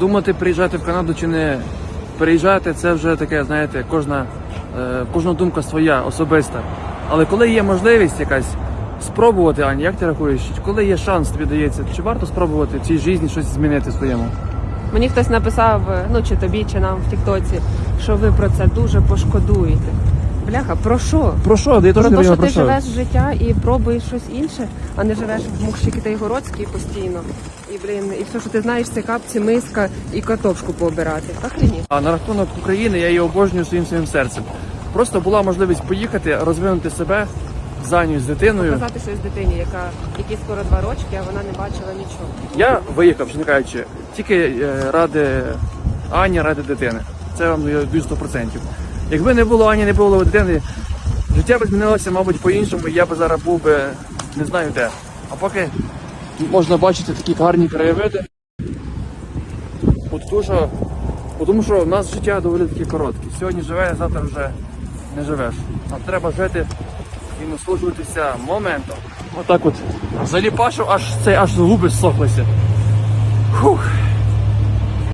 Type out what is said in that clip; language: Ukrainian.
думати, приїжджати в Канаду чи не переїжджати, це вже таке, знаєте, кожна, е, кожна думка своя, особиста. Але коли є можливість якась спробувати, Аня, як ти рахуєш, коли є шанс тобі дається, чи варто спробувати в цій житті щось змінити своєму? Мені хтось написав, е, ну чи тобі, чи нам в Тіктоці, що ви про це дуже пошкодуєте. Бляха, про що? Про що? Я теж Про не те, розумію, що про ти що. живеш життя і пробуєш щось інше, а не живеш в Мухщики та Ігородській постійно. І блін, і все, що ти знаєш, це капці, миска і картошку пообирати. Охренеть. А на рахунок України я її обожнюю своїм своїм серцем. Просто була можливість поїхати, розвинути себе, зайнятися з дитиною. Сказати щось дитині, яка якій скоро два рочки, а вона не бачила нічого. Я виїхав, чесно кажучи, тільки е, ради Ані, ради дитини. Це вам вірю 100%. Якби не було Ані, не було дитини, життя б змінилося, мабуть, по-іншому, я б зараз був би не знаю де. А поки можна бачити такі гарні краєвиди. От що, тому що в нас життя доволі таки коротке. Сьогодні живе, завтра вже не живеш. А треба жити і насолоджуватися моментом. Отак от заліпашу, аж це аж губи зсохлися. Фух.